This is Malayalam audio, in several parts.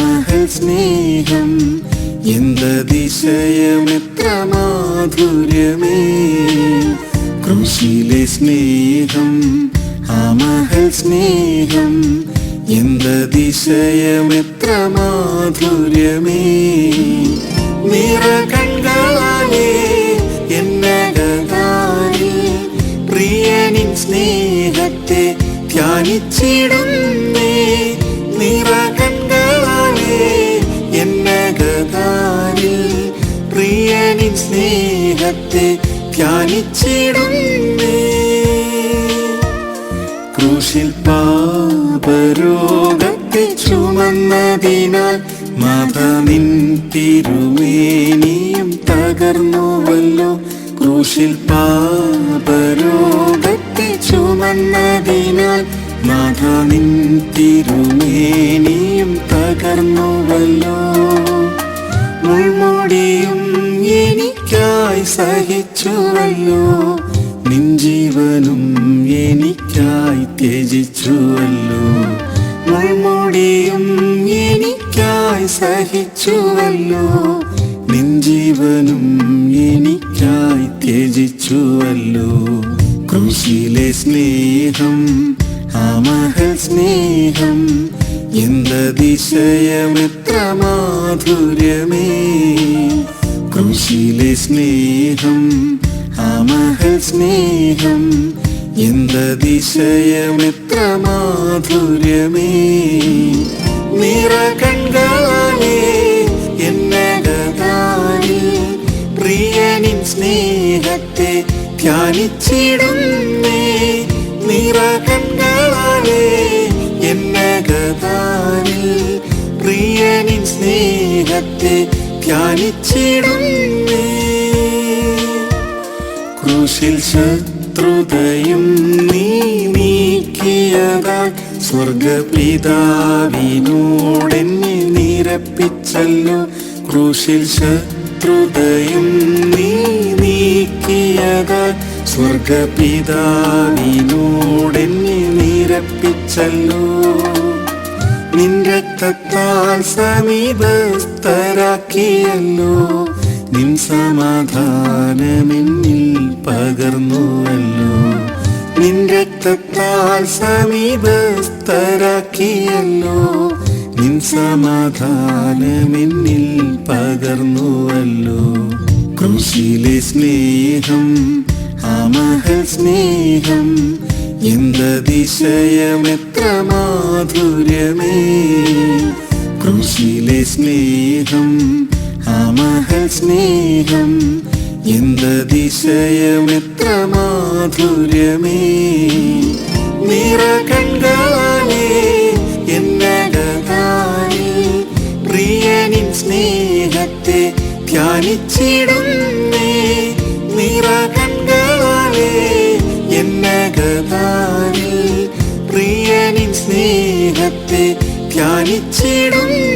മഹൽ സ്നേഹം. എന്തതിശയമെത്ര മാധുര്യമേ. കൃഷിയിലെ സ്നേഹം ആ മഹൽ സ്നേഹം. എന്തതിശയമെത്ര മാധുര്യമേ. നിറ കണ്ണാലേ എന്നകതാരി പ്രിയനിൻ സ്നേഹത്തെ ധ്യാനിച്ചിടുന്നേ. പ്രിയനിൻ സ്നേഹത്തെ ധ്യാനിച്ചിടുന്നേ. ക്രൂശിൽ പാപരോഗത്തെ ചുമന്നതിനാൽ മതമിൻ നിൻ തിരുമേനിയും തകർന്നുവല്ലോ. ക്രൂശിൽ പാപരോഗത്തെ ചുമന്നതിനാൽ നിൻ തിരുമേനിയും തകർന്നുവല്ലോ. മുൾമുടിയും എനിക്കായി സഹിച്ചുവല്ലോ. നിൻ ജീവനും എനിക്കായി ത്യജിച്ചുവല്ലോ. മുൾമുടിയും എനിക്കായി സഹിച്ചുവല്ലോ. നിൻ ജീവനും എനിക്കായി ത്യജിച്ചുവല്ലോ. കൃഷിയിലെ സ്നേഹം ആ സ്നേഹം സ്നേഹം എന്തതിശയമെത്ര മാധുര്യമേ. ക്രൂശിലെ സ്നേഹം ആ മഹൽ സ്നേഹം എന്തതിശയമെത്ര മാധുര്യമേ നിറ കണ്ണാലേ എന്നകതാരി പ്രിയനിൻ സ്നേഹത്തെ ധ്യാനിച്ചിടുന്നേ. നിറ കണ്ണാലേ എന്നകതാരി പ്രിയനിൻ സ്നേഹത്തെ ധ്യാനിച്ചിടുന്നേ. ക്രൂശിൽ ശത്രുതയും നീ നീക്കിയതാ. സ്വർഗപിതാവിനോടെന്നെ നിരപ്പിച്ചല്ലോ. ക്രൂശിൽ ശത്രുതയും നീ നീക്കിയതാ. സ്വർഗപിതാവിനോടെന്നെ നിരപ്പിച്ചല്ലോ. നിൻ രക്തത്താൽ സമീപസ്ഥരാക്കിയല്ലോ. നിൻ സമാധാനമെന്നിൽ പകർന്നുവല്ലോ. നിൻ രക്തത്താൽ സമീപസ്ഥരാക്കിയല്ലോ. നിൻ സമാധാനമെന്നിൽ പകർന്നുവല്ലോ. ക്രൂശിലെ സ്നേഹം ആ മഹൽ സ്നേഹം എന്തതിശയമെത്ര മാധുര്യമേ. ക്രൂശിലെ സ്നേഹം ആ മഹൽ സ്നേഹം എന്തതിശയമെത്ര മാധുര്യമേ. നിറ കണ്ണാലേ എന്നകതാരി പ്രിയനിൻ സ്നേഹത്തെ ധ്യാനിച്ചിടുന്നേ. നിറ സ്നേഹത്തെ ധ്യാനിച്ചിടുന്നേ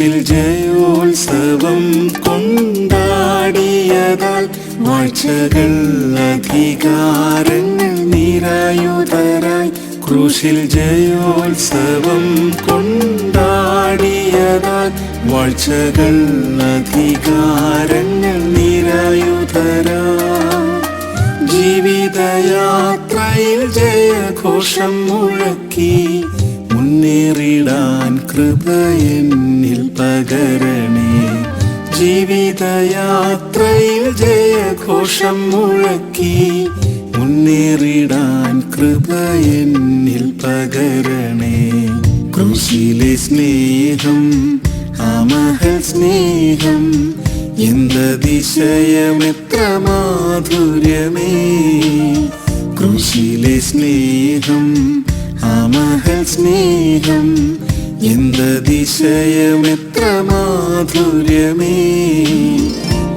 ക്രൂശിൽ ജയോത്സവം കൊണ്ടാടിയതാൽ വാഴ്ചകൾ അധികാരങ്ങൾ നിരായുധരായി ക്രൂശിൽ ജയോത്സവം കൊണ്ടാടിയതാൽ വാഴ്ചകൾ അധികാരങ്ങൾ നിരായുധരായി ജീവിതയാത്രയിൽ ജയഘോഷം മുഴക്കി മുന്നേറിടാൻ കൃപ എന്നിൽ പകരണേ. ജീവിതയാത്രയിൽ ജയഘോഷം മുഴക്കി മുന്നേറിടാൻ കൃപ എന്നിൽ പകരണേ. ക്രൂശിലെ സ്നേഹം ആ മഹൽ സ്നേഹം എന്തതിശയമെത്ര മാധുര്യമേ. ക്രൂശിലെ സ്നേഹം ആമഹൽ സ്നേഹം എന്തതിശയമെത്ര മാധുര്യമേ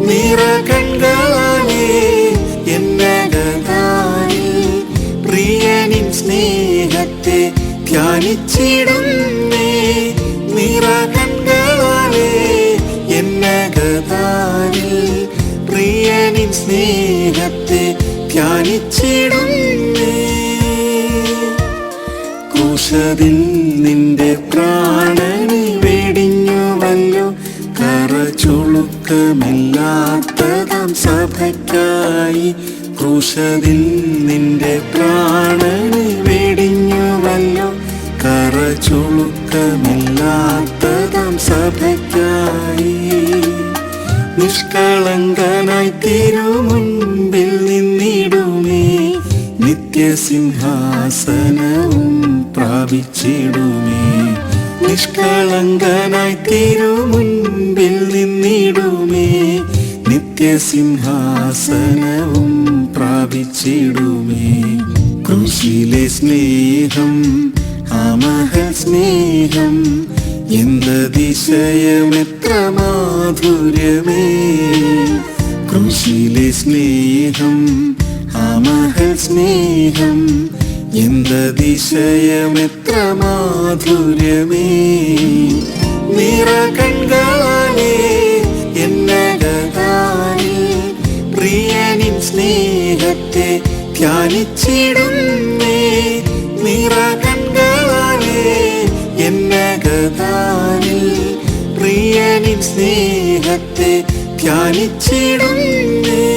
നിറ എന്നെ എന്നകതാനിൽ പ്രിയനിൻ സ്നേഹത്തെ ധ്യാനിച്ചിടുന്നേ. നിറ എന്നെ എന്നകതാനിൽ പ്രിയനിൻ സ്നേഹത്തെ ധ്യാനിച്ചിടുന്നേ. ക്രൂശതിൽ നിന്റെ ചുളുക്കമില്ലാത്തതാം സഭയ്ക്കായി ക്രൂശതിൽ നിന്റെ പ്രാണനെ വെടിഞ്ഞുവല്ലോ. കറ ചുളുക്കമില്ലാത്തതാം സഭയ്ക്കായി നിഷ്കളങ്കനായി തിരുമുൻപിൽ നിന്നിടുമേ. നിത്യസിംഹാസനവും പ്രാപിച്ചിടുമേ. നിഷ്കളങ്കനായി തിരുമുൻപിൽ നിന്നിടുമേ. നിത്യസിംഹാസനവും പ്രാപിച്ചിടുമേ. കൃഷിയിലെ സ്നേഹം ആമഹ സ്നേഹം എന്തതിശയമെത്ര മാധുര്യമേ. കൃഷിയിലെ സ്നേഹം ആമഹൽ സ്നേഹം എന്തതിശയമെത്ര മാധുര്യമേ? നിറ കൺകളാലേ എന്നകതാനിൽ പ്രിയനിൻ സ്നേഹത്തെ ധ്യാനിച്ചിടുന്നേ. നിറ കൺകളാലേ എന്നകതാനിൽ പ്രിയനിൻ സ്നേഹത്തെ ധ്യാനിച്ചിടുന്നേ.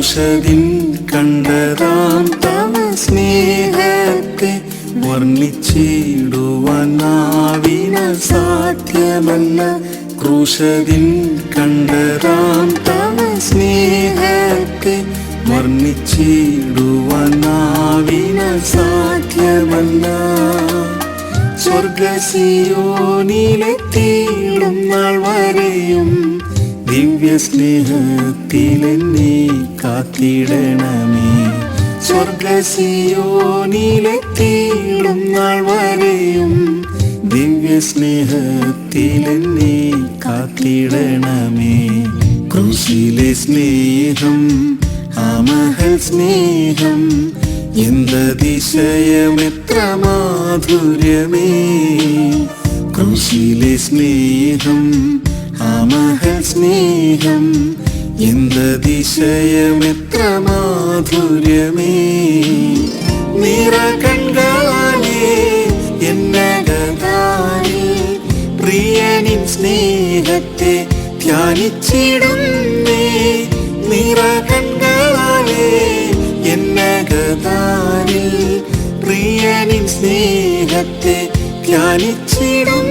ക്രൂശതിൻ കണ്ടതാം തവ സ്നേഹത്തെ വർണിച്ചിടുവാൻ നാവിന സാധ്യമല്ല. ക്രൂശതിൻ കണ്ടതാം തവ സ്നേഹത്തെ വർണിച്ചിടുവാൻ നാവിന സാധ്യമല്ല. സ്വർഗസിയോനിലെത്തിയിടും നാൾ വരെയും ദിവ്യ സ്നേഹത്തിലെന്നെ കാത്തിടണമേ. സ്വർഗസിയോനിലെത്തിയിടും നാൾ വരെയും ദിവ്യ സ്നേഹത്തിലെന്നെ കാത്തിടണമേ. ക്രൂശിലെ സ്നേഹം ആമഹൽ സ്നേഹം എന്തതിശയമെത്ര മാധുര്യമേ ക്രൂശിലെ സ്നേഹം ആമഹൽ സ്നേഹം എന്തതിശയമെത്ര മാധുര്യമേ? നിറ കൺകളാലേ എന്നകതാനിൽ പ്രിയനിൻ സ്നേഹത്തെ ധ്യാനിച്ചിടുന്നേ. നിറ കൺകളാലേ എന്നകതാനിൽ പ്രിയനിൻ സ്നേഹത്തെ ധ്യാനിച്ചിടുന്നേ.